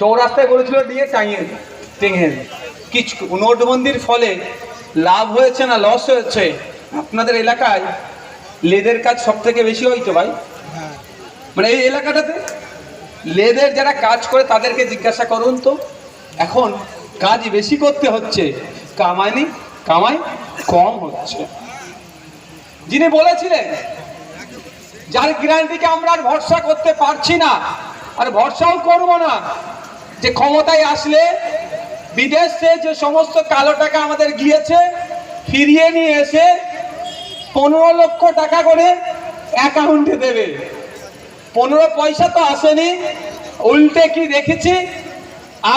চৌরাস্তায় বলেছিল দিয়ে টাঙিয়ে টেঙে কিছু নোটবন্দির ফলে লাভ হয়েছে না লস হয়েছে? আপনাদের এলাকায় লেদের কাজ সব থেকে বেশি হইতো ভাই? মানে এই এলাকাটাতে লেদের যারা কাজ করে তাদেরকে জিজ্ঞাসা করুন তো। এখন কাজ বেশি করতে হচ্ছে কামায়নি কামাই কম হচ্ছে। যিনি বলেছিলেন, যার গ্যারান্টিকে আমরা আর ভরসা করতে পারছি না, আর ভরসাও করব না যে ক্ষমতায় আসলে বিদেশে যে সমস্ত কালো টাকা আমাদের গিয়েছে, ফিরিয়ে নিয়ে এসে পনেরো লক্ষ টাকা করে অ্যাকাউন্টে দেবে। পনেরো পয়সা তো আসেনি, উল্টে কি দেখেছি?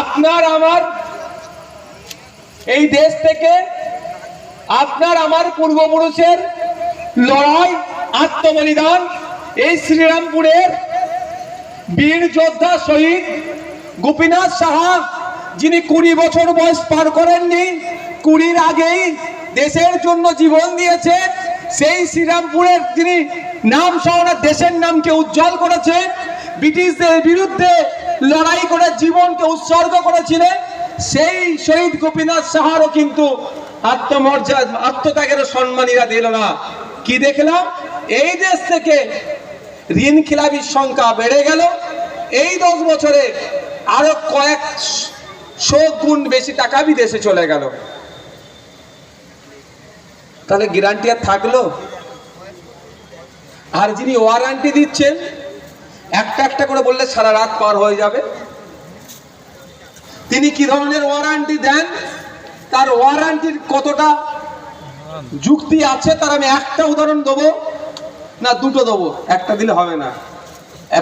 আপনার আমার এই দেশ থেকে আপনার আমার পূর্বপুরুষের লড়াই, আত্মবলিদান এই শ্রীরামপুরের বীর যোদ্ধা শহীদ গোপীনাথ সাহা, যিনি কুড়ি বছর বয়স পার করেননি, কুড়ির আগেই দেশের জন্য জীবন দিয়েছে, সেই শ্রীরামপুরের যিনি নাম সহ দেশের নামকে উজ্জ্বল করেছে, ব্রিটিশদের বিরুদ্ধে লড়াই করে জীবনকে উৎসর্গ করেছিলেন, সেই শহীদ গোপীনাথ সাহারও কিন্তু আত্মমর্যাদা আত্মত্যাগের সম্মানীরা দিল না। কি দেখলাম? এই দেশ থেকে ঋণ খিলাপির সংখ্যা বেড়ে গেল। এই দশ বছরে আরও কয়েক শো গুণ বেশি টাকা বিদেশে চলে গেল। তাহলে গ্যারান্টি আর থাকল? আর যিনি ওয়ারান্টি দিচ্ছেন, একটা একটা করে বললে সারা রাত পার হয়ে যাবে। তিনি কি ধরনের ওয়ারান্টি দেন? তার ওয়ারান্টির কতটা যুক্তি আছে, তার আমি একটা উদাহরণ দেবো না দুটো দেবো? একটা দিলে হবে না।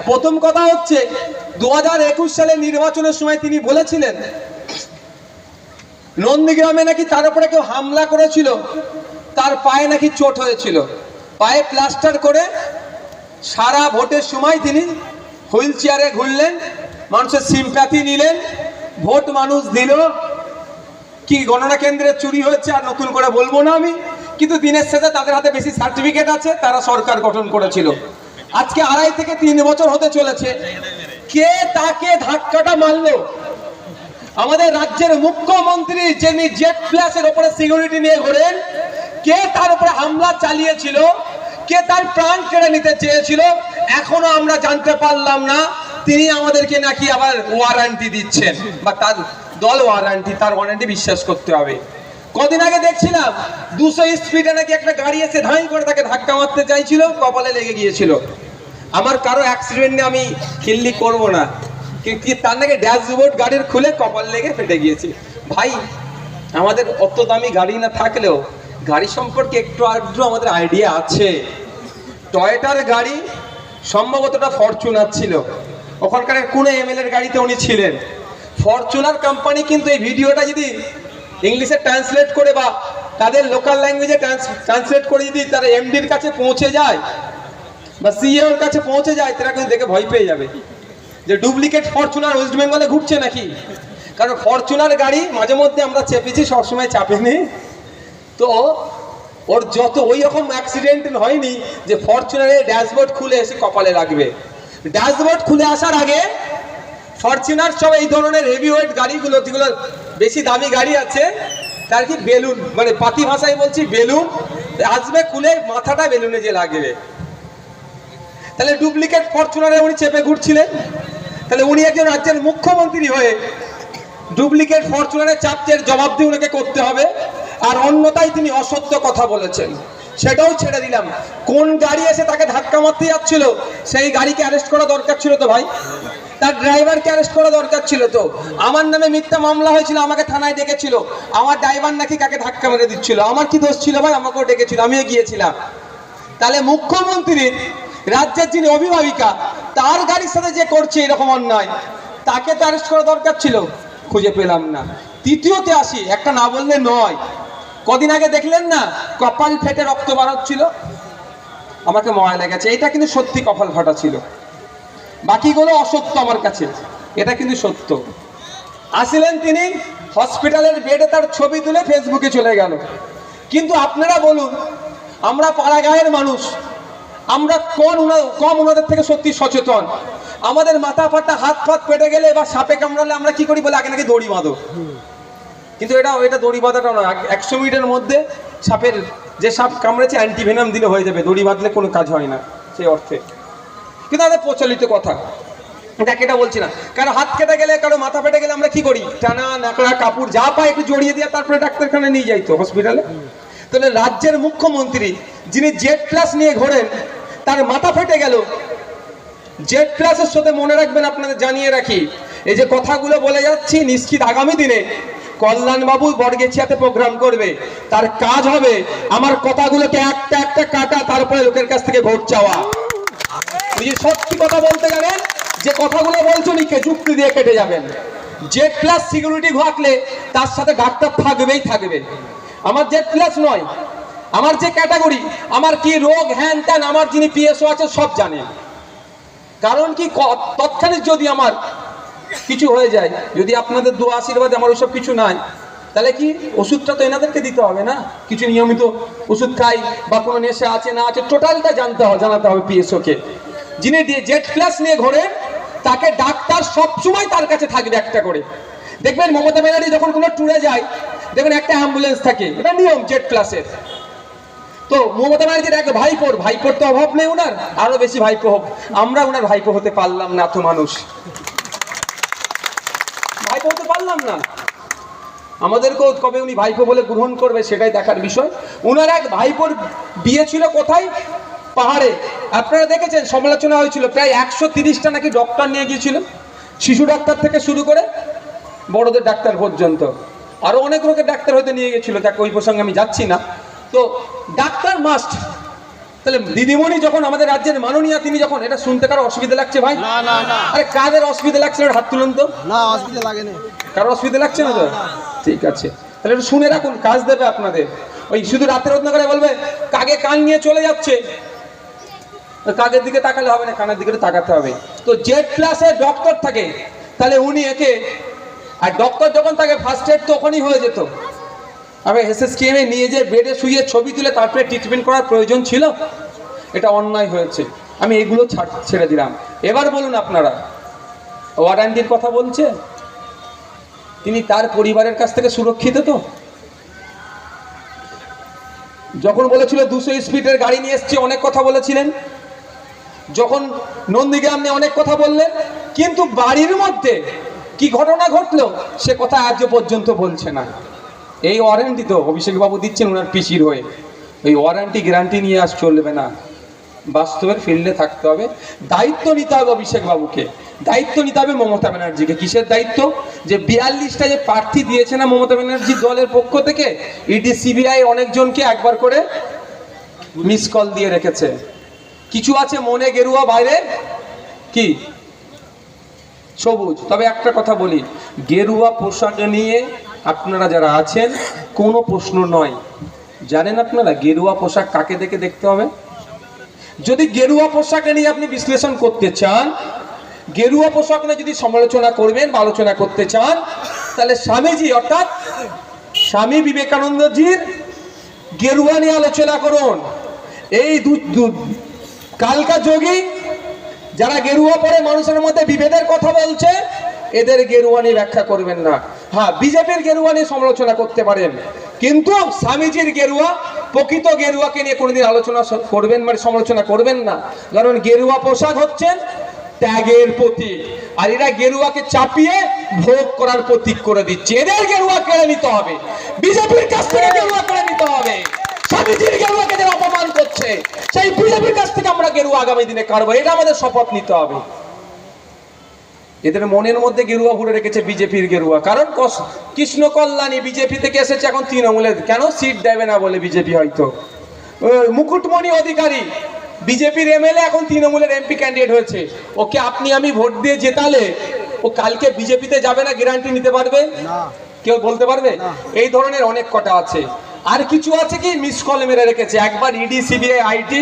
প্রথম কথা হচ্ছে দু একুশ সালে নির্বাচনের সময় তিনি বলেছিলেন, নন্দীগ্রামে নাকি তার উপরে কেউ হামলা করেছিল, তার পায়ে নাকি চোট হয়েছিল। পায়ে প্লাস্টার করে সারা ভোটের সময় তিনি হুইল চেয়ারে ঘুরলেন, মানুষের সিম্প্যাথি নিলেন, ভোট মানুষ দিল। কি গণনা কেন্দ্রে চুরি হয়েছে আর নতুন করে বলব না আমি, কিন্তু দিনের শেষে তাদের হাতে বেশি সার্টিফিকেট আছে, তারা সরকার গঠন করেছিল। আজকে আড়াই থেকে তিন বছর হতে চলেছে। কে তাকে ধাক্কাটা মারলো? আমাদের রাজ্যের মুখ্যমন্ত্রী যিনি জেট প্লাসের ওপরে সিকিউরিটি নিয়ে ঘোরেন, কে তার উপরে হামলা চালিয়েছিল, কে তার প্রাণ কেড়ে নিতে চেয়েছিল, এখনও আমরা জানতে পারলাম না। তিনি আমাদেরকে নাকি আবার ওয়ারেন্টি দিচ্ছেন, বা তার দল ওয়ারেন্টি তার ওয়ারেন্টি বিশ্বাস করতে হবে। কদিন আগে দেখছিলাম, দুশো স্পিডে নাকি একটা গাড়ি এসে ধাই করে তাকে ধাক্কা মারতে চাইছিল, কপালে লেগে গিয়েছিল। আমার কারও অ্যাক্সিডেন্ট নিয়ে আমি খিল্লি করব না। তার নাকি ড্যাশবোর্ড গাড়ির খুলে কপাল লেগে ফেটে গিয়েছে। ভাই, আমাদের অত দামি গাড়ি না থাকলেও গাড়ি সম্পর্কে একটু আধটু আমাদের আইডিয়া আছে। টয়টার গাড়ি সম্ভবতটা ফরচুনার ছিল। ওখানকার কোন এমএল এর গাড়িতে উনি ছিলেন। ফরচুনার কোম্পানি কিন্তু এই ভিডিওটা যদি ইংলিশে ট্রান্সলেট করে বা তাদের লোকাল ল্যাঙ্গুয়েজে ট্রান্সলেট করে যদি তারা এমডির কাছে পৌঁছে যায় বা সিএওর কাছে পৌঁছে যায়, তারা কিন্তু দেখে ভয় পেয়ে যাবে। যে ডুপ্লিকেট ফরচুনার ওয়েস্ট বেঙ্গলে ঘুরছে নাকি? কারণ ফরচুনার গাড়ি মাঝে মধ্যে আমরা চেপেছি, সবসময় চাপেনি তো ওর যত ওই রকম অ্যাক্সিডেন্ট হয়নি যে ফরচুনারের ড্যাশবোর্ড খুলে এসে কপালে লাগবে ড্যাশবোর্ড খুলে আসার আগে ফরচুনার সব এই ধরনের হেভি ওয়েট গাড়িগুলো, যেগুলো বেশি দামি গাড়ি আছে, তার কি বেলুন মানে পাতি ভাষায় বলছি বেলুন, আসবে খুলে মাথাটা বেলুনে যে লাগবে তাহলে ডুপ্লিকেট ফরচুনারে উনি চেপে ঘুরছিলেন। তাহলে উনি একজন রাজ্যের মুখ্যমন্ত্রী হয়ে ডুপ্লিকেট ফরচুনারের চাপচের জবাব দিয়ে উনাকে করতে হবে। আর অন্যতাই তিনি অসত্য কথা বলেছেন। সেটাও ছেড়ে দিলাম। কোন গাড়ি এসে তাকে ধাক্কা মারতে যাচ্ছিল, সেই গাড়িকে অ্যারেস্ট করা দরকার ছিল তো ভাই। তার ড্রাইভারকে অ্যারেস্ট করা দরকার ছিল তো। আমার নামে মিথ্যা মামলা হয়েছিল, আমাকে থানায় ডেকেছিল। আমার ড্রাইভার নাকি কাকে ধাক্কা মেরে দিচ্ছিল? আমার কি দোষ ছিল ভাই? আমাকেও ডেকেছিল, আমিও গিয়েছিলাম। তাহলে মুখ্যমন্ত্রী রাজ্যের যিনি অভিভাবিকা, তার গাড়ির সাথে যে করছে এরকম অন্যায়, তাকে তো অ্যারেস্ট করা দরকার ছিল, খুঁজে পেলাম না। তৃতীয়তে আসি, একটা না বললে নয়। কদিন আগে দেখলেন না, কপাল ফেটে রক্ত বার হচ্ছিল? আমাকে ময়া লেগেছে, এটা কিন্তু সত্যি কপাল ফাটা ছিল। বাকিগুলো অসত্য আমার কাছে, এটা কিন্তু সত্য। আসিলেন তিনি, হসপিটালের বেডে তার ছবি তুলে ফেসবুকে চলে গেল। কিন্তু আপনারা বলুন, আমরা পাড়াগাঁয়ের মানুষ আমরা কোন কম ওনাদের থেকে সত্যি সচেতন। আমাদের মাথা ফাটা হাত ফাত পেটে গেলে বা সাপে কামড়ালে আমরা কি করি বলে আগে নাকি দড়ি বাঁধো। কিন্তু এটা এটা দড়ি বাঁধাটা নয়। একশো মিনিটের মধ্যে সাপের, যে সাপ কামড়েছে অ্যান্টিভেনাম দিলে হয়ে যাবে। দড়ি বাঁধলে কোনো কাজ হয় না, সেই অর্থে। কিন্তু আমাদের প্রচলিত কথা। দেখ, এটা বলছি না। কারও হাত কেটে গেলে, কারও মাথা ফেটে গেলে আমরা কি করি? টানা নাকড়া কাপড় যা পাই একটু জড়িয়ে দিয়ে তারপরে ডাক্তারখানে নিয়ে যাইতো হসপিটালে তাহলে রাজ্যের মুখ্যমন্ত্রী যিনি জেড ক্লাস নিয়ে ঘোরেন, তার মাথা ফেটে গেল। জেড ক্লাসের সাথে মনে রাখবেন আপনাদের, জানিয়ে রাখি, এই যে কথাগুলো বলে যাচ্ছি নিশ্চিত আগামী দিনে কল্যাণবাবু বর্গেছিয়াতে প্রোগ্রাম করবে। তার কাজ হবে আমার কথাগুলোকে একটা একটা কাটা, তারপরে লোকের কাছ থেকে ভোট চাওয়া। যে সত্যি কথা বলতে গেলেন যে কথাগুলো বলছো নিকে যুক্তি দিয়ে কেটে যাবেন। জেড প্লাস সিকিউরিটি ঘটলে তার সাথে ডাক্তার থাকবেই থাকবে। আমার জেড প্লাস নয় আমার যে ক্যাটাগরি, আমার কি রোগ, হ্যান ত্যান, আমার যিনি পিএসও আছে সব জানে। কারণ কি তৎক্ষণিক যদি আমার কিছু হয়ে যায়, যদি আপনাদের দু আশীর্বাদে আমার ওসব কিছু নাই, তাহলে কি ওষুধটা তো এনাদেরকে দিতে হবে না? কিছু নিয়মিত ওষুধ খাই, বা কোনো নেশা আছে, না আছে, টোটালটা জানতে হবে, জানাতে হবে পিএসও কে যিনি জেড প্লাস নিয়ে ঘোরেন, তাকে ডাক্তার সবসময় তার কাছে থাকবে একটা করে। দেখবেন মমতা ব্যানার্জি যখন কোনো ট্যুরে যায়, দেখবেন একটা অ্যাম্বুলেন্স থাকে, এটা নিয়ম জেড প্লাসের তো মমতা ব্যানার্জির এক ভাইপোর ভাইপোর তো অভাব নেই ওনার, আরও বেশি ভাইপো হোক। আমরা ওনার ভাইপো হতে পারলাম না তো মানুষ। ভাইপো হতে পারলাম না। আমাদেরকেও কবে উনি ভাইপো বলে গ্রহণ করবে সেটাই দেখার বিষয়। ওনার এক ভাইপোর বিয়ে ছিল কোথায়? পাহাড়ে। আপনারা দেখেছেন, সমালোচনা হয়েছিল, প্রায় একশো তিরিশটা নাকি ডক্টর নিয়ে গিয়েছিল, শিশু ডাক্তার থেকে শুরু করে বড়দের ডাক্তার পর্যন্ত। আরও অনেক রোগের ডাক্তার হয়তো নিয়ে গেছিল যাকে ওই প্রসঙ্গে আমি যাচ্ছি না। তো ডাক্তার মাস্ট তাহলে দিদিমণি যখন আমাদের রাজ্যের মাননীয়া তিনি যখন এটা শুনতে কারও অসুবিধা লাগছে ভাই? না না না। আরে কাদের অসুবিধা লাগছে ওর হাত তুলুন তো। না অসুবিধা লাগে না কারও অসুবিধা লাগছে না তো? ঠিক আছে। তাহলে একটু শুনে রাখুন কাজ দেবে আপনাদের। ওই শুধু রাতের করে বলবে কাকে কান নিয়ে চলে যাচ্ছে? কাকের দিকে তাকালে হবে না কানের দিকে তাকাতে হবে। তো জেড ক্লাসে ডক্টর থাকে তাহলে উনি একে আর ডক্টর যখন থাকে ফার্স্ট এড তখনই হয়ে যেত। আমি এসএসকেএমে নিয়ে যেয়ে বেডে শুয়ে ছবি তুলে তারপরে ট্রিটমেন্ট করার প্রয়োজন ছিল, এটা অন্যায় হয়েছে। আমি এগুলো ছাড়- দিলাম। এবার বলুন আপনারা ওয়ারান্টির কথা বলছে? তিনি তার পরিবারের কাছ থেকে সুরক্ষিত তো? যখন বলেছিল দুশো স্পিডের গাড়ি নিয়ে এসছে, অনেক কথা বলেছিলেন। যখন নন্দীগ্রাম নিয়ে অনেক কথা বললেন, কিন্তু বাড়ির মধ্যে কি ঘটনা ঘটলো, সে কথা আজ পর্যন্ত বলছে না। এই ওয়ারেন্টি তো অভিষেক বাবু দিচ্ছেন ওনার পিসির হয়ে। ওই ওয়ারেন্টি গ্যারান্টি নিয়ে আজ চলবে না। বাস্তবের ফিল্ডে থাকতে হবে। দায়িত্ব নিতে হবে অভিষেক বাবুকে দায়িত্ব নিতে হবে মমতা ব্যানার্জিকে। কিসের দায়িত্ব? যে বিয়াল্লিশটা যে প্রার্থী দিয়েছে না মমতা ব্যানার্জি দলের পক্ষ থেকে, ইডি, সিবিআই অনেকজনকে একবার করে মিস কল দিয়ে রেখেছে। কিছু আছে মনে গেরুয়া বাইরে? কি? সবুজ। তবে একটা কথা বলি। গেরুয়া পোশাক নিয়ে আপনারা যারা আছেন, কোনো প্রশ্ন নয়। জানেন আপনারা গেরুয়া পোশাক কাকে দেখে দেখতে হবে? যদি গেরুয়া পোশাক নিয়ে আপনি বিশ্লেষণ করতে চান, গেরুয়া পোশাক নিয়ে যদি সমালোচনা করবেন বা আলোচনা করতে চান, তাহলে স্বামীজি অর্থাৎ স্বামী বিবেকানন্দজির গেরুয়া নিয়ে আলোচনা করুন। এই কালকা যোগী যারা গেরুয়া পরে মানুষের মধ্যে বিভেদের কথা বলছে এদের গেরুয়ানি ব্যাখ্যা করবেন না। হ্যাঁ বিজেপির গেরুয়ানি সমালোচনা করতে পারেন। কিন্তু স্বামীজির গেরুয়া, প্রকৃত গেরুয়াকে নিয়ে কোনোদিন আলোচনা করবেন মানে সমালোচনা করবেন না। কারণ গেরুয়া পোশাক হচ্ছেন ত্যাগের প্রতীক। আর এরা গেরুয়াকে চাপিয়ে ভোগ করার প্রতীক করে দিচ্ছে। এদের গেরুয়া কেড়ে নিতে হবে। বিজেপির কাছ থেকে গেরুয়া কেড়ে নিতে হবে। স্বামীজির গেরুয়াকে যারা অপমান করছে, সেই বিজেপির কাছ থেকে আমরা গেরুয়া আগামী দিনে কারবো এটা আমাদের শপথ নিতে হবে। এদের মনের মধ্যে গেরুয়া ভরে রেখেছে বিজেপির গেরুয়া। কারণ কৃষ্ণ কল্যাণী বিজেপি থেকে এসেছে এখন তৃণমূলের। কেন সিট দেবে না বলে বিজেপি হয়তো? মুকুটমণি অধিকারী বিজেপির এমএলএ এখন তৃণমূলের এমপি ক্যান্ডিডেট হয়েছে। ওকে আপনি আমি ভোট দিয়ে জেতালে ও কালকে বিজেপিতে যাবে না গ্যারান্টি নিতে পারবে? কেউ বলতে পারবে? এই ধরনের অনেক কটা আছে। আর কিছু আছে কি? মিস কল মেরে রেখেছে। একবার ED CBI IT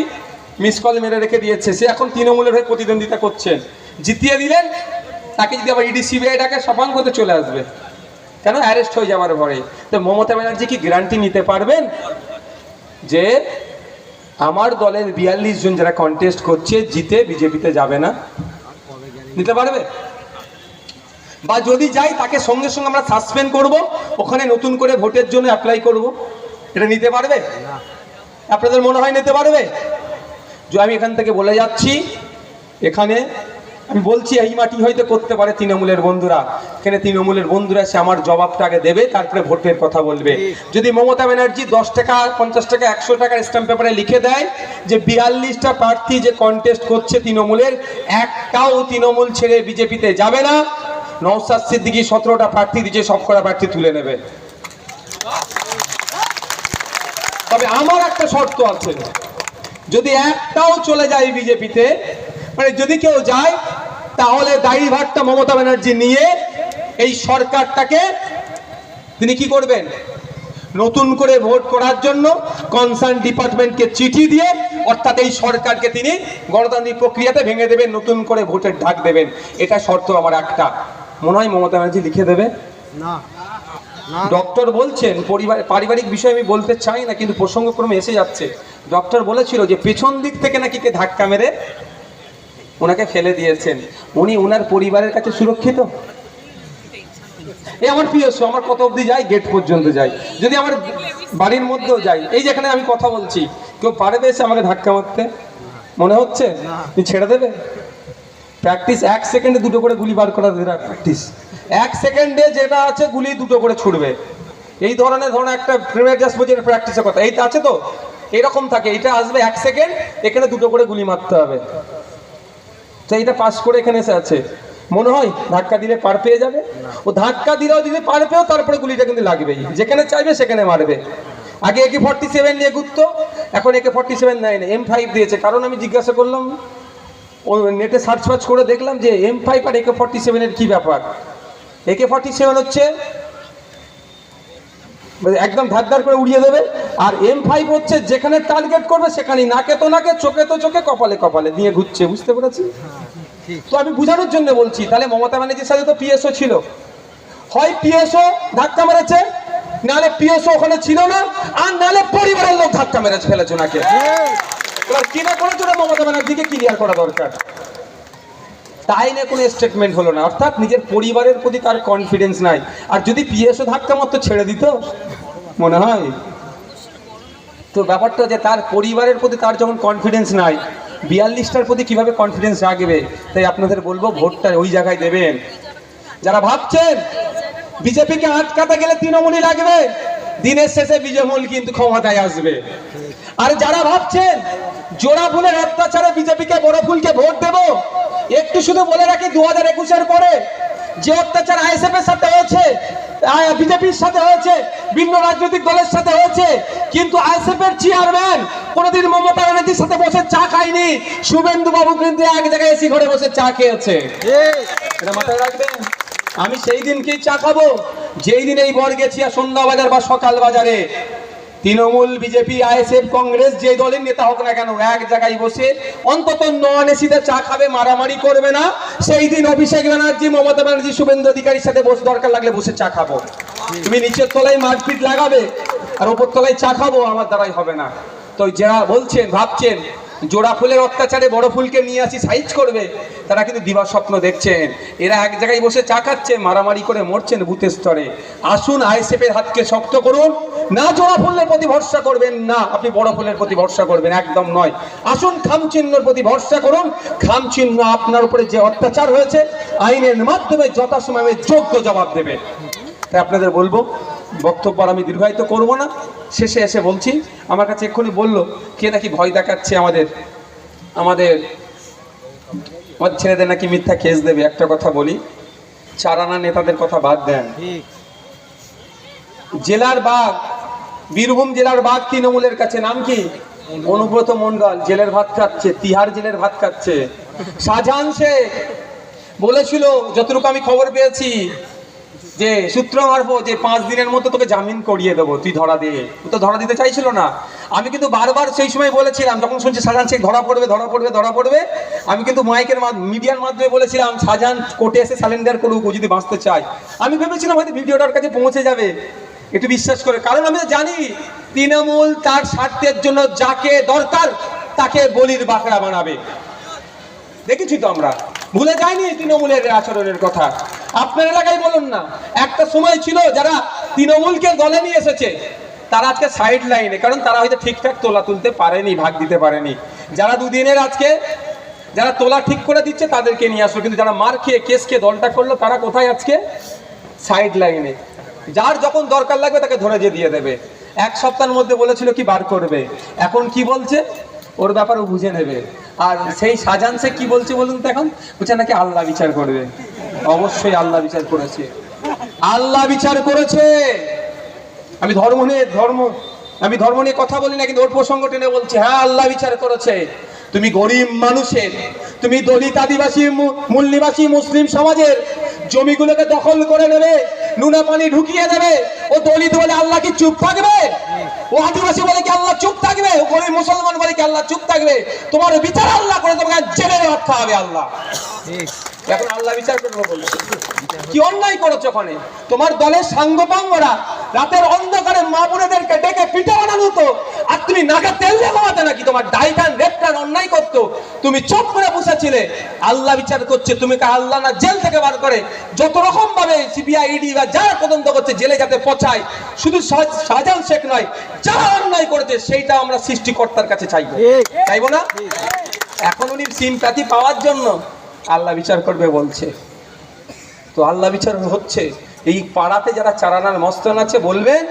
miss call মেরে রেখে দিয়েছে। সে এখন তৃণমূলের হয়ে প্রতিদ্বন্দ্বিতা করছেন জিতিয়ে দিলেন। তাকে যদি আবার ইডি সিবিআই ডাকে সপাঙ্গ হতে চলে আসবে। কেন? অ্যারেস্ট হয়ে যাওয়ার পরে। তো মমতা ব্যানার্জি কি গ্যারান্টি নিতে পারবেন? যে আমার দলের বিয়াল্লিশ জন যারা কন্টেস্ট করছে, জিতে বিজেপিতে যাবে না? নিতে পারবে? বা যদি যাই তাকে সঙ্গে সঙ্গে আমরা সাসপেন্ড করব, ওখানে নতুন করে ভোটের জন্য অ্যাপ্লাই করব। এটা নিতে পারবে? আপনাদের মনে হয় নিতে পারবে? যে আমি এখান থেকে বলে যাচ্ছি, এখানে আমি বলছি, এই মাটি হয়তো করতে পারে তৃণমূলের বন্ধুরা। এখানে তৃণমূলের বন্ধুরা সে আমার জবাবটা আগে দেবে, তারপরে ভোটের কথা বলবে। যদি মমতা ব্যানার্জি দশ টাকা, পঞ্চাশ টাকা, একশো টাকার স্ট্যাম্প পেপারে লিখে দেয় যে বিয়াল্লিশটা প্রার্থী যে কন্টেস্ট করছে তৃণমূলের, একটাও তৃণমূল ছেড়ে বিজেপিতে যাবে না। নৌসাদ সিদ্দিকি সতেরোটা প্রার্থী দিচ্ছে সব কটা প্রার্থী তুলে নেবে। তবে আমার একটা শর্ত আছে। যদি একটাও চলে যায় বিজেপিতে মানে যদি কেউ যায় তাহলে দায়ীভারটা মমতা ব্যানার্জি নিয়ে এই সরকারটাকে তিনি কি করবেন? নতুন করে ভোট করার জন্য কনসার্ন ডিপার্টমেন্টকে চিঠি দিয়ে অর্থাৎ এই সরকারকে তিনি গণতান্ত্রিক প্রক্রিয়াতে ভেঙে দেবেন নতুন করে ভোটের ডাক দেবেন। এটা শর্ত আমার একটা। মনে হয় মমতা ব্যানার্জি লিখে দেবে? না। না। ডক্টর বলছেন পরিবার পারিবারিক বিষয় আমি বলতে চাই না কিন্তু প্রসঙ্গক্রমে এসে যাচ্ছে। ডক্টর বলেছিল যে পেছন দিক থেকে নাকি কে ধাক্কা মেরে ওনাকে ফেলে দিয়েছেন। উনি ওনার পরিবারের কাছে সুরক্ষিত? এই আমার পিএসও আমার কত অবধি যাই গেট পর্যন্ত যাই। যদি আমার বাড়ির মধ্যেও যাই এই যেখানে আমি কথা বলছি কেউ পারবে এসে আমাকে ধাক্কা মারতে? মনে হচ্ছে? তুমি ছেড়ে দেবে? প্র্যাকটিস এক সেকেন্ডে দুটো করে গুলি বার করা দেবে প্র্যাকটিস এক সেকেন্ডে যেটা আছে গুলি দুটো করে ছুটবে এই ধরনের ধরনের একটা প্রিমিয়ার জাস্ট বোঝের প্র্যাকটিসের কথা। এইটা আছে তো? এরকম থাকে। এটা আসবে এক সেকেন্ড এখানে দুটো করে গুলি মারতে হবে। তো এইটা পাস করে এখানে এসে আছে। মনে হয় ধাক্কা দিলে পার পেয়ে যাবে। ও ধাক্কা দিলেও দিলে পার পেয়েও তারপরে গুলিটা কিন্তু লাগবেই। যেখানে চাইবে, সেখানে মারবে। আগে একে ফর্টি সেভেন নিয়ে ঘুরতো এখন একে ফর্টি সেভেন নেয় না। এম ফাইভ দিয়েছে। কারণ আমি জিজ্ঞাসা করলাম, ও নেটে সার্চ ফার্চ করে দেখলাম যে এম ফাইভ আর একে ফর্টি সেভেনের কী ব্যাপার? একে ফর্টি সেভেন হচ্ছে, একদম ধার করে উড়িয়ে দেবে। আর এম ফাইভ হচ্ছে, যেখানে টার্গেট করবে, সেখানেই। নাকে তো নাকে, চোখে তো চোখে, কপালে কপালে। দিয়ে ঘুরছে, বুঝতে পেরেছি তো আমি বোঝানোর জন্য বলছি, তাহলে মমতা ব্যানার্জির সাথে তো পিএসও ছিল। হয় পিএসও ধাক্কা মেরেছে, নাহলে পিএসও ওখানে ছিল না, আর নাহলে পরিবারের লোক ধাক্কা মেরেছে ফেলেছে ওনাকে। এবার কি না করেছে ওটা মমতা ব্যানার্জিকে ক্লিয়ার করা দরকার। তাই না কোনো স্টেটমেন্ট হলো না, অর্থাৎ নিজের পরিবারের প্রতি তার কনফিডেন্স নাই। আর যদি পিএসও ধাক্কা মারতো, ছেড়ে দিত, মনে হয়? তো ব্যাপারটা যে তার পরিবারের প্রতি তার যখন কনফিডেন্স নাই বিয়াল্লিশটার প্রতি কীভাবে কনফিডেন্স রাখবে তাই আপনাদের বলব, ভোটটা ওই জায়গায় দেবেন। যারা ভাবছেন বিজেপিকে আটকাতে গেলে তৃণমূলই লাগবে, দিনের শেষে বিজেমূল কিন্তু ক্ষমতায় আসবে। আর যারা ভাবছেন জোড়া ফুলের অত্যাচারে বিজেপিকে বড় ফুলকে ভোট দেব, একটু শুধু বলে রাখি দু হাজার একুশের পরে যে অত্যাচার আইএসএফ এর সাথে হয়েছে বিজেপির সাথে হয়েছে, ভিন্ন রাজনৈতিক দলের সাথে হয়েছে, কিন্তু আইএসএফ এর চেয়ারম্যান কোনোদিন মমতা ব্যানার্জির সাথে বসে চা খায়নি। শুভেন্দু বাবু কিন্তু এক জায়গায় এসি ঘরে বসে চা খেয়েছে। রাখবেন। আমি সেই দিনকেই চা খাব, যেই দিন এই বর্গেছিয়া সন্ধ্যা বাজার বা সকাল বাজারে। তৃণমূল, বিজেপি, আইএসএফ, কংগ্রেস যে দলের নেতা হোক না কেন, এক জায়গায় বসে অন্তত নন এসিতে চা খাবে, মারামারি করবে না। সেই দিন অভিষেক ব্যানার্জি, মমতা ব্যানার্জি, শুভেন্দু অধিকারীর সাথে বসে দরকার লাগলে বসে চা খাব। তুমি নিচের তলায় মারপিট লাগাবে, আর ওপর তলায় চা খাব, আমার দ্বারাই হবে না। তো যারা বলছেন, ভাবছেন জোড়া ফুলের অত্যাচারে বড় ফুলকে নিয়ে আসি সাইজ করবে। তারা কিন্তু দিবা স্বপ্ন দেখছেন। এরা এক জায়গায় বসে চা খাচ্ছে, মারামারি করে মরছেন বুথের স্তরে। আসুন আইসেফের হাতকে শক্ত করুন। না জোড়া ফুলের প্রতি ভরসা করবেন না। আপনি বড় ফুলের প্রতি ভরসা করবেন, একদম নয়। আসুন খাম চিহ্নর প্রতি ভরসা করুন। খাম চিহ্ন আপনার উপরে যে অত্যাচার হয়েছে, আইনের মাধ্যমে যথাসময়ে যোগ্য জবাব দেবে। তাই আপনাদের বলব বক্তব্য আমি দীর্ঘায়িত করব না। শেষে এসে বলছি, আমার কাছে এক্ষুনি বলল, কে নাকি ভয় দেখাচ্ছে আমাদের আমাদের, আমার ছেলেদের নাকি মিথ্যা কেস দেবে, একটা কথা বলি। চারানা নেতাদের কথা বাদ দেন। জেলার বাঘ, বীরভূম জেলার বাঘ তৃণমূলের কাছে, নাম কি? অনুব্রত মন্ডল জেলের ভাত খাচ্ছে, তিহার জেলের ভাত খাচ্ছে। শাহজাহান শেখ বলেছিল, যতটুকু আমি খবর পেয়েছি যে সূত্র মারবো যে পাঁচ দিনের মধ্যে তোকে জামিন করিয়ে দেবো, তুই ধরা দিয়ে। তো ধরা দিতে চাইছিল না। আমি কিন্তু বারবার সেই সময় বলেছিলাম, যখন শুনছি শাহজাহান শেখ ধরা পড়বে ধরা পড়বে ধরা পড়বে, আমি কিন্তু মাইকের মিডিয়ার মাধ্যমে বলেছিলাম শাহজাহান কোর্টে এসে স্যালেন্ডার করুক, ও যদি বাঁচতে চায়। আমি ভেবেছিলাম হয়তো ভিডিওটার কাছে পৌঁছে যাবে। একটু বিশ্বাস করে, কারণ আমি তো জানি, তৃণমূল তার স্বার্থের জন্য যাকে দরকার, তাকে বলির বাঁকড়া বানাবে। দেখেছি তো আমরা। ভুলে যায়নি তৃণমূলের আচরণের কথা। আপনার এলাকায় বলুন না, একটা সময় ছিল যারা তৃণমূলকে দলে নিয়ে এসেছে, তারা আজকে সাইড লাইনে কারণ তারা হয়তো ঠিকঠাক তোলা তুলতে পারেনি, ভাগ দিতে পারেনি। যারা দুদিনের আজকে, যারা তোলা ঠিক করে দিচ্ছে, তাদেরকে নিয়ে আসলো। কিন্তু যারা মার খেয়ে কেস খেয়ে দলটা করল, তারা কোথায় আজকে? সাইড লাইনে যার যখন দরকার লাগবে, তাকে ধরে যে দিয়ে দেবে। এক সপ্তাহের মধ্যে বলেছিল কি বার করবে। এখন কি বলছে? ওর ব্যাপারে বুঝে নেবে। আর সেই সাজান সে কি বলছে বলুন তো এখন? বলছে নাকি আল্লাহ বিচার করবে। অবশ্যই আল্লাহ বিচার করেছে। আল্লাহ বিচার করেছে। আমি ধর্ম নিয়ে, ধর্ম, আমি ধর্ম নিয়ে কথা বলি না, কিন্তু ওর প্রসঙ্গ টেনে বলছি হ্যাঁ আল্লাহ বিচার করেছে। তুমি গরিব মানুষের, তুমি দলিত আদিবাসী মূল নিবাসী মুসলিম সমাজের জমিগুলোকে দখল করে নেবে, নুনা পানি ঢুকিয়ে দেবে, ও দলিত বলে আল্লাহ কি চুপ থাকবে? ও আদিবাসী বলে কি আল্লাহ চুপ থাকবে? ও গরিব মুসলমান বলে কি আল্লাহ চুপ থাকবে? তোমার বিচার আল্লাহ করে, তোমাকে জেলে রাখতে হবে আল্লাহ। এখন আল্লাহ বিচার করব বলছে কি অন্যায় করেছ ওখানে? তোমার দলের সাঙ্গপাঙ্গরা রাতের অন্ধকারে মা বোনেদেরকে ডেকে পিঠে বানানো তো আর তুমি নাকে তেল দিয়ে ঘুমাতে নাকি? তোমার ডাইটান রেপটান অন্যায় করতো। তুমি চোখ করে বসেছিলে। আল্লাহ বিচার করছে তুমি কা আল্লাহ না জেল থেকে বার করে। যত রকম ভাবে সিবিআই ইডি বা যারা তদন্ত করছে জেলে যাতে পচায় শুধু শাহ- শাহজাহান শেখ নয় যারা অন্যায় করেছে সেইটা আমরা সৃষ্টিকর্তার কাছে চাইব। চাইব না? এখন উনি সিম্প্যাথি পাওয়ার জন্য আল্লাহ বিচার করবে বলছে। তো আল্লাহ বিচার হচ্ছে। এই পাড়াতে যারা চারানার মস্তান আছে, বলবেন,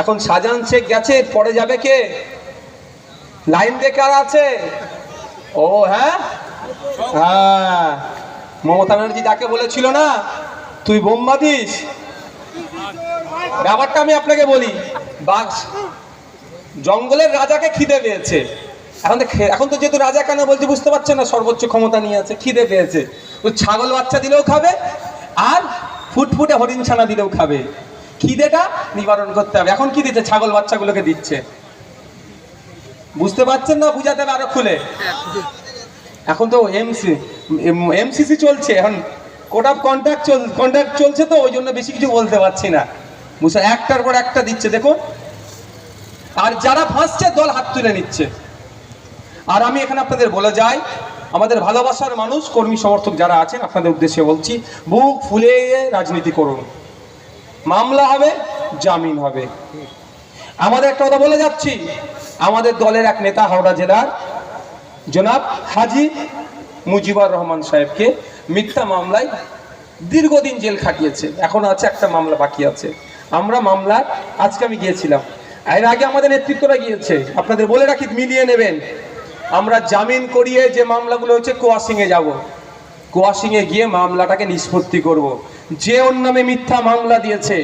এখন শাহজাহান শেখ গেছে, পরে যাবে কে? লাইন বেকার আছে? ও হ্যাঁ? হ্যাঁ। মমতা ব্যানার্জি যাকে বলেছিল না, তুই বোম্বা দিস? ব্যাপারটা আমি আপনাকে বলি, বাঘ জঙ্গলের রাজাকে খিদে পেয়েছে। এখন তো এখন তো যেহেতু রাজা কেন বলছে বুঝতে পারছেন না, সর্বোচ্চ ক্ষমতা নিয়ে আছে, খিদে পেয়েছে। ও ছাগল বাচ্চা দিলেও খাবে, আর ফুটফুটে হরিণ ছানা দিলেও খাবে। খিদেটা নিবারণ করতে হবে। এখন কি দিচ্ছে? ছাগল বাচ্চাগুলোকে দিচ্ছে। বুঝতে পারছেন না? বুঝাতে হবে আরও খুলে। এখন তো এমসি এমসিসি চলছে। এখন কোড অফ কন্ট্রাক্ট চল কন্ট্রাক্ট চলছে তো, ওই জন্য বেশি কিছু বলতে পারছি না। বুঝতে একটার পর একটা দিচ্ছে, দেখুন। আর যারা ফাঁসছে দল হাত তুলে নিচ্ছে, আর আমি এখানে আপনাদের বলে যাই আমাদের ভালোবাসার মানুষ, কর্মী সমর্থক যারা আছেন, আপনাদের উদ্দেশ্যে বলছি, বুক ফুলে রাজনীতি করুন। মামলা হবে, জামিন হবে। আমাদের একটা কথা বলে যাচ্ছি। আমাদের দলের এক নেতা হাওড়া জেলার, জনাব হাজি মুজিবুর রহমান সাহেবকে মিথ্যা মামলায় দীর্ঘদিন জেল খাটিয়েছে। এখন আছে একটা মামলা বাকি আছে। আমরা মামলার, আজকে আমি গিয়েছিলাম। এর আগে আমাদের নেতৃত্বরা গিয়েছে। আপনাদের বলে রাখি, মিলিয়ে নেবেন। আমরা জামিন করিয়ে যে মামলাগুলো হচ্ছে কোয়াশিংয়ে যাব। কোয়াশিংয়ে গিয়ে মামলাটাকে নিষ্পত্তি করব। যে ওর নামে মিথ্যা মামলা দিয়েছে,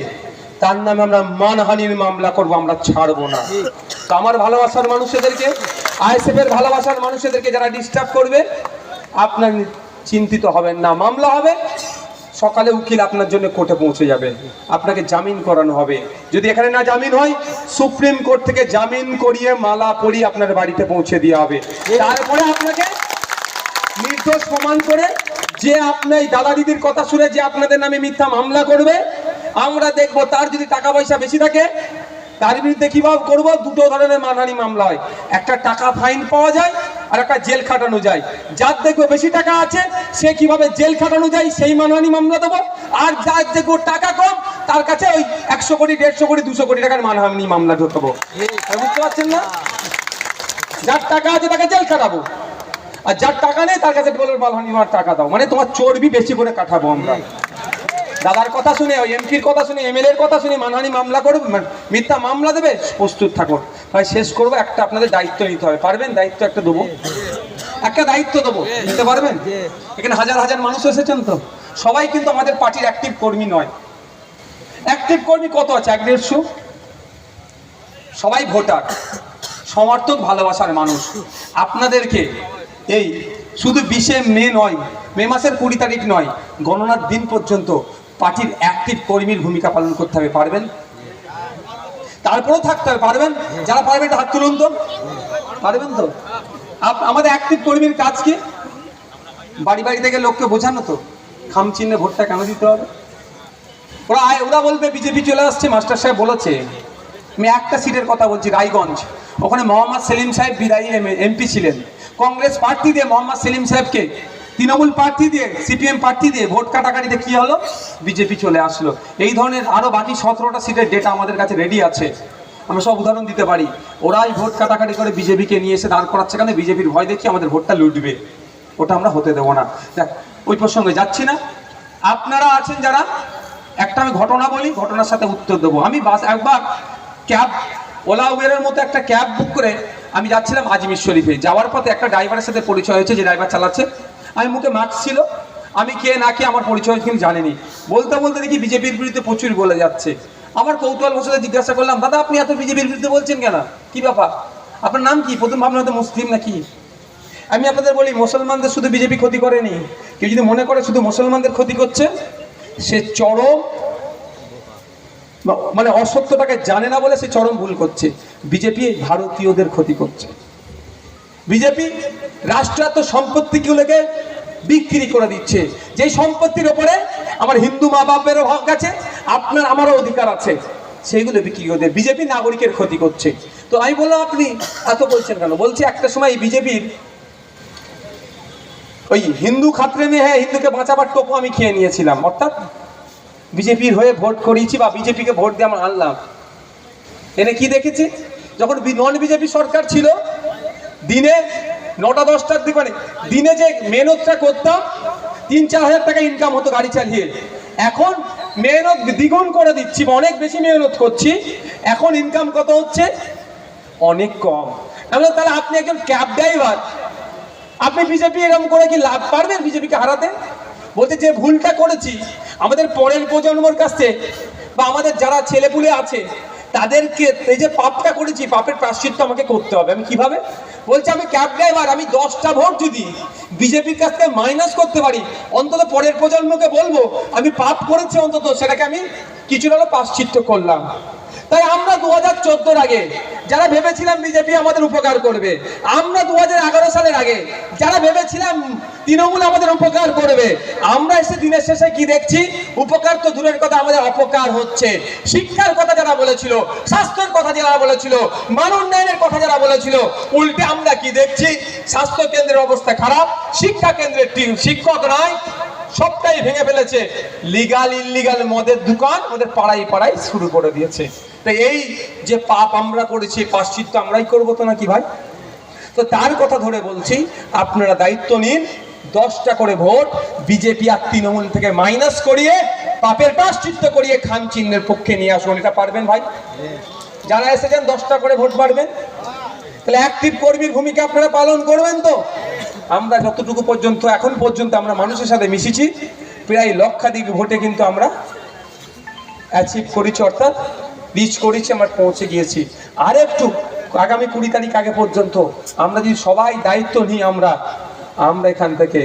তার নামে আমরা মানহানির মামলা করব, আমরা ছাড়বো না। আমার ভালোবাসার মানুষদেরকে আইএসএফ এর ভালোবাসার মানুষদেরকে যারা ডিস্টার্ব করবে, আপনার চিন্তিত হবেন না। মামলা হবে সকালে উকিল আপনার জন্য কোর্টে পৌঁছে যাবে। আপনাকে জামিন করানো হবে। যদি এখানে না জামিন হয়, সুপ্রিম কোর্ট থেকে জামিন করিয়ে মালা পরিয়ে আপনার বাড়িতে পৌঁছে দেওয়া হবে। তারপরে আপনাকে নির্দোষ প্রমাণ করে যে আপনার দাদা দিদির কথা শুনে যে আপনাদের নামে মিথ্যা মামলা করবে, আমরা দেখব তার যদি টাকা পয়সা বেশি থাকে, তার বিরুদ্ধে কীভাবে করব? দুটো ধরনের মানহানি মামলা হয়। একটা টাকা ফাইন পাওয়া যায় আর একটা জেল খাটানো যায়। যার দেখব বেশি টাকা আছে, সে কীভাবে জেল খাটানো যায় সেই মানহানি মামলা দেবো। আর যার দেখব টাকা কম, তার কাছে ওই একশো কোটি, দেড়শো কোটি, দুশো কোটি টাকার মানহানি মামলা ঢোকাবো বুঝতে পারছেন না? যার টাকা আছে তাকে জেল খাটাবো। আর যার টাকা নেই, তার কাছে বলবে মালহানি আমার টাকা দাও। মানে তোমার চর্বি বেশি করে কাটাবো আমরা। দাদার কথা শুনে, ওই এমপির কথা শুনে এমএলএ এর কথা শুনে মানহানি মামলা করবে মিথ্যা মামলা দেবে, প্রস্তুত থাকুন ভাই, শেষ করব। একটা আপনাদের দায়িত্ব নিতে হবে। পারবেন? দায়িত্ব একটা দেবো। একটা দায়িত্ব দেবো। নিতে পারবেন? এখানে হাজার হাজার মানুষ এসেছেন তো? সবাই কিন্তু আমাদের পার্টির অ্যাক্টিভ কর্মী নয়। অ্যাক্টিভ কর্মী কত আছে? এক দেড়শো? সবাই ভোটার। সমর্থক, ভালোবাসার মানুষ। আপনাদেরকে এই শুধু বিশে মে নয়, মে মাসের কুড়ি তারিখ নয়, গণনার দিন পর্যন্ত পার্টির অ্যাক্টিভ কর্মীর ভূমিকা পালন করতে হবে। পারবেন? তারপরেও থাকতে হবে পারবেন? যারা পারবেন হাত তুলুন তো। পারবেন তো? আমাদের অ্যাক্টিভ কর্মীর কাজ কি? বাড়ি বাড়ি থেকে লোককে বোঝানো তো। খাম চিহ্নে ভোটটা কেন দিতে হবে? ওরা আয়, ওরা বলবে, বিজেপি চলে আসছে, মাস্টার সাহেব বলেছে। আমি একটা সিটের কথা বলছি, রায়গঞ্জ। ওখানে মোহাম্মদ সেলিম সাহেব বিদায়ী এমপি ছিলেন। কংগ্রেস প্রার্থী দিয়ে মোহাম্মদ সেলিম সাহেবকে তৃণমূল প্রার্থী দিয়ে, সিপিএম প্রার্থী দিয়ে ভোট কাটাকাটিতে কি হলো? বিজেপি চলে আসলো। এই ধরনের আরও বাকি সতেরোটা সিটের ডেটা আমাদের কাছে রেডি আছে। আমরা সব উদাহরণ দিতে পারি। ওরাই ভোট কাটাকাটি করে বিজেপিকে নিয়ে এসে দাঁড় করাচ্ছে কেন? বিজেপির ভয় দেখি আমাদের ভোটটা লুটবে। ওটা আমরা হতে দেবো না। দেখ, ওই প্রসঙ্গে যাচ্ছি না। আপনারা আছেন যারা? একটা আমি ঘটনা বলি, ঘটনার সাথে উত্তর দেবো। আমি বাস, একবার ক্যাব, ওলা, উবেরের মতো একটা ক্যাব বুক করে আমি যাচ্ছিলাম আজমির শরীফে যাওয়ার পথে একটা ড্রাইভারের সাথে পরিচয় হয়েছে, যে ড্রাইভার চালাচ্ছে। আমি মুখে মাস্ক ছিল, আমি কে না কে আমার পরিচয় কিন্তু জানিনি। বলতে বলতে দেখি বিজেপির বিরুদ্ধে প্রচুর বলে যাচ্ছে। আমার কৌতূহল বসে জিজ্ঞাসা করলাম, দাদা, আপনি এত বিজেপির বিরুদ্ধে বলছেন কেন? কি ব্যাপার? আপনার নাম কি? প্রথম ভাবনা হয়তো মুসলিম নাকি? আমি আপনাদের বলি, মুসলমানদের শুধু বিজেপি ক্ষতি করেনি। কেউ যদি মনে করে শুধু মুসলমানদের ক্ষতি করছে, সে চরম মানে অসত্যটাকে জানে না বলে সে চরম ভুল করছে। বিজেপি ভারতীয়দের ক্ষতি করছে। বিজেপি রাষ্ট্রায়ত্ত সম্পত্তিগুলোকে বিক্রি করে দিচ্ছে। যেই সম্পত্তির ওপরে আমার হিন্দু মা বাপেরও হক আছে, আপনার আমারও অধিকার আছে, সেইগুলো বিক্রি করে বিজেপি নাগরিকের ক্ষতি করছে। তো আমি বললাম, আপনি এত বলছেন কেন? বলছি একটা সময় এই বিজেপির ওই হিন্দু খাত্রে নিয়ে হ্যাঁ হিন্দুকে বাঁচাবার টোপো আমি খেয়ে নিয়েছিলাম, অর্থাৎ বিজেপির হয়ে ভোট করিয়েছি বা বিজেপিকে ভোট দিয়ে আমরা আনলাম। এনে কি দেখেছি? যখন নন বিজেপি সরকার ছিল দিনে নটা দশটার দিকে মানে দিনে যে মেহনতটা করতাম তিন চার হাজার টাকা ইনকাম হতো গাড়ি চালিয়ে। এখন মেহনত দ্বিগুণ করে দিচ্ছি অনেক বেশি মেহনত করছি। এখন ইনকাম কত হচ্ছে? অনেক কম। আমি বললাম, তাহলে আপনি একজন ক্যাব ড্রাইভার আপনি বিজেপি এরকম করে কি লাভ পারবেন বিজেপিকে হারাতে? বলতে যে ভুলটা করেছি আমাদের পরের প্রজন্মর কাছে বা আমাদের যারা ছেলেপুলে আছে তাদেরকে, এই যে পাপটা করেছি, পাপের প্রাশ্চিত্য আমাকে করতে হবে। আমি কীভাবে? বলছে, আমি ক্যাব ড্রাইভার, আমি দশটা ভোট যদি বিজেপির কাছ থেকে মাইনাস করতে পারি, অন্তত পরের প্রজন্মকে বলব, আমি পাপ করেছি অন্তত, সেটাকে আমি কিছুটা হলো প্রাশ্চিত্য করলাম। তাই আমরা দু হাজার আগে, যারা ভেবেছিলাম বিজেপি আমাদের উপকার করবে, আমরা দু হাজার এগারো সালের আগে, যারা ভেবেছিলাম তৃণমূল আমাদের উপকার করবে, আমরা এসে দিনের শেষে কি দেখছি? উপকার তো দূরের কথা, আমাদের অপকার হচ্ছে। শিক্ষার কথা যারা বলেছিল, স্বাস্থ্যের কথা যারা বলেছিল, মান উন্নয়নের কথা যারা বলেছিল, উল্টে আমরা কি দেখছি? স্বাস্থ্য কেন্দ্রের অবস্থা খারাপ, শিক্ষা কেন্দ্রের টিম শিক্ষক নয় সবটাই ভেঙে ফেলেছে। লিগাল ইল্লিগাল মদের দোকান ওদের পাড়ায় পাড়ায় শুরু করে দিয়েছে। তো এই যে পাপ আমরা করেছি, পাশ্চিত্য আমরাই করব তো নাকি ভাই? তো তার কথা ধরে বলছি, আপনারা দায়িত্ব নিন, দশটা করে ভোট, বিজেপি আর তৃণমূল থেকে মাইনাস করিয়ে, পাপের প্রাশ্চিত্য করিয়ে খান চিহ্নের পক্ষে নিয়ে আসুন, এটা পারবেন ভাই? যারা এসেছেন, দশটা করে ভোট পারবেন। তাহলে অ্যাক্টিভ কর্মীর ভূমিকা আপনারা পালন করবেন তো? আমরা যতটুকু পর্যন্ত, এখন পর্যন্ত আমরা মানুষের সাথে মিশেছি, প্রায় লক্ষাধিক ভোটে কিন্তু আমরা অ্যাচিভ করেছি, অর্থাৎ রিচ করেছি, আমরা পৌঁছে গিয়েছি। আর একটু আগামী কুড়ি তারিখ আগে পর্যন্ত আমরা যদি সবাই দায়িত্ব নিই, আমরা আমরা এখান থেকে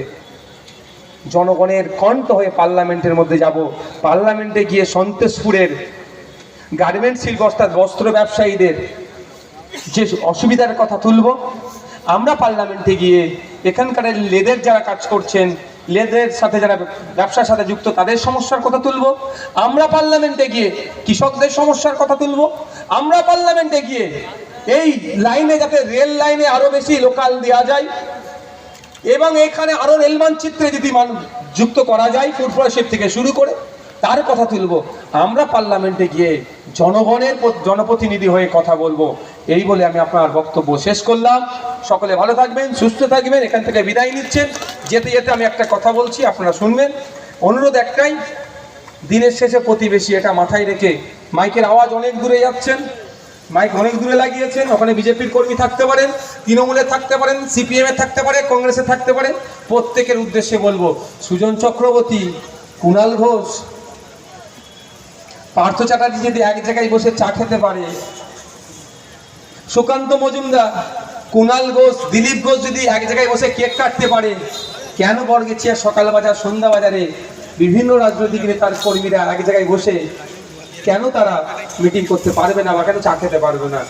জনগণের কণ্ঠ হয়ে পার্লামেন্টের মধ্যে যাব। পার্লামেন্টে গিয়ে সন্তোষপুরের গার্মেন্ট শিল্প অর্থাৎ বস্ত্র ব্যবসায়ীদের যে অসুবিধার কথা তুলব, আমরা পার্লামেন্টে গিয়ে এখানকার লেদের যারা কাজ করছেন, লেদের সাথে যারা ব্যবসার সাথে যুক্ত, তাদের সমস্যার কথা তুলব। আমরা পার্লামেন্টে গিয়ে কৃষকদের সমস্যার কথা তুলব। আমরা পার্লামেন্টে গিয়ে এই লাইনে যাতে রেল লাইনে আরও বেশি লোকাল দেওয়া যায়, এবং এখানে আরও রেল মানচিত্রে যদি মানুষ যুক্ত করা যায়, ফুড প্রসেপ থেকে শুরু করে, তার কথা তুলব। আমরা পার্লামেন্টে গিয়ে জনগণের জনপ্রতিনিধি হয়ে কথা বলব। এই বলে আমি আপনার বক্তব্য শেষ করলাম। সকলে ভালো থাকবেন, সুস্থ থাকবেন, এখান থেকে বিদায় নিচ্ছেন। যেতে যেতে আমি একটা কথা বলছি, আপনারা শুনবেন। অনুরোধ একটাই, দিনের শেষে প্রতিবেশী, এটা মাথায় রেখে মাইকের আওয়াজ অনেক দূরে যাচ্ছেন। মাইক অনেক দূরে লাগিয়েছেন, ওখানে বিজেপির কর্মী থাকতে পারেন, তৃণমূলে থাকতে পারেন, সিপিএম থাকতে পারে, কংগ্রেসে থাকতে পারে। প্রত্যেকের উদ্দেশ্যে বলব, সুজন চক্রবর্তী কুণাল ঘোষ, পার্থ চ্যাটার্জি যদি এক জায়গায় বসে চা খেতে পারে সুকান্ত মজুমদার কুণাল ঘোষ, দিলীপ ঘোষ যদি এক জায়গায় বসে কেক কাটতে পারে, কেন বর্গেছিয়া সকাল বাজার, সন্ধ্যা বাজারে? বিভিন্ন রাজনৈতিক নেতার কর্মীরা এক জায়গায় বসে কেন তারা মিটিং করতে পারবে না বা কেন চা খেতে পারবে না?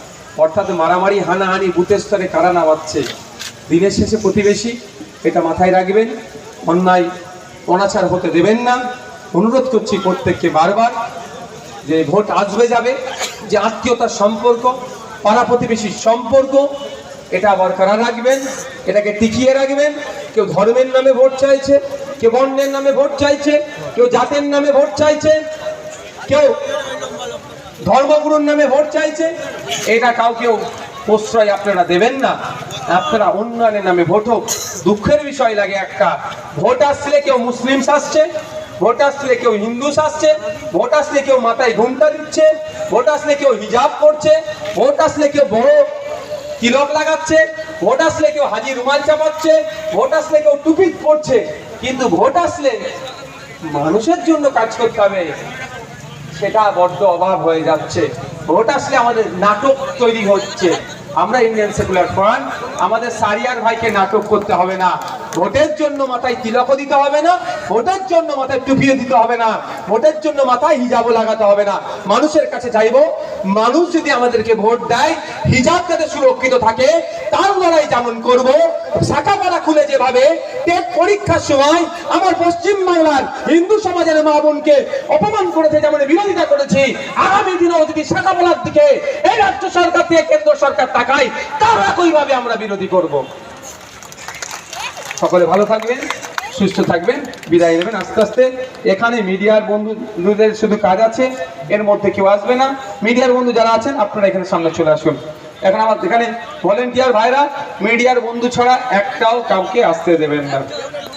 অর্থাৎ মারামারি, হানাহানি বুথের স্তরে কারা নামাচ্ছে? দিনের শেষে প্রতিবেশী, এটা মাথায় রাখবেন, অন্যায়, অনাচার হতে দেবেন না। অনুরোধ করছি প্রত্যেককে বারবার যে ভোট আসবে যাবে, যে আত্মীয়তার সম্পর্ক পাড়া প্রতিবেশীর সম্পর্ক, এটা বরকরার রাখবেন? এটাকে টিকিয়ে রাখবেন। কেউ ধর্মের নামে ভোট চাইছে, কেউ বর্ণের নামে ভোট চাইছে, কেউ জাতের নামে ভোট চাইছে, কেউ ধর্মগুরুর নামে ভোট চাইছে। এটা কাউকেও প্রশ্রয় আপনারা দেবেন না। আপনারা উন্নয়নের নামে ভোট হোক। দুঃখের বিষয় লাগে একটা। ভোট আসলে কেউ মুসলিম আসছে ভোট আসলে কেউ হিন্দু আসছে ভোট আসলে কেউ মাথায় ঘুমটা দিচ্ছে, ভোট আসলে কেউ হিজাব করছে, ভোট আসলে কেউ বড় তিলক লাগাচ্ছে, ভোট আসলে কেউ হাজি রুমাল চাপাচ্ছে, ভোট আসলে কেউ টুপি পড়ছে কিন্তু ভোট আসলে মানুষের জন্য কাজ করতে হবে, সেটা বড্ড অভাব হয়ে যাচ্ছে। ভোট আসলে আমাদের নাটক তৈরি হচ্ছে। আমরা ইন্ডিয়ান সেকুলার ফ্রন্ট, আমাদের সারিয়ার ভাইকে নাটক করতে হবে না। ভোটের জন্য মাথায় তিলকও দিতে হবে না, ভোটের জন্য মাথায় টুপিও দিতে হবে না, ভোটের জন্য মাথায় হিজাবও লাগাতে হবে না। মানুষের কাছে চাইব মানুষ যদি আমাদেরকে ভোট দেয়, হিজাব যাতে সুরক্ষিত থাকে, তার লড়াই যেমন করব, শাখাপাড়া খুলে যেভাবে, টেট পরীক্ষার সময় আমার পশ্চিম বাংলার হিন্দু সমাজের মা বোনকে অপমান করেছে, যেমন বিরোধিতা করেছি, আগামী দিনেও যদি শাখাপাড়ার দিকে এই রাজ্য সরকার থেকে কেন্দ্র সরকার তাকায়, তার একইভাবে আমরা বিরোধী করব? সকলে ভালো থাকবেন, সুস্থ থাকবেন, বিদায় নেবেন আস্তে আস্তে। এখানে মিডিয়ার বন্ধুদের শুধু কাজ আছে, এর মধ্যে কেউ আসবে না। মিডিয়ার বন্ধু যারা আছেন, আপনারা এখানে সামনে চলে আসুন। এখন আমার এখানে ভলেন্টিয়ার ভাইরা, মিডিয়ার বন্ধু ছাড়া একটাও কাউকে আসতে দেবেন না।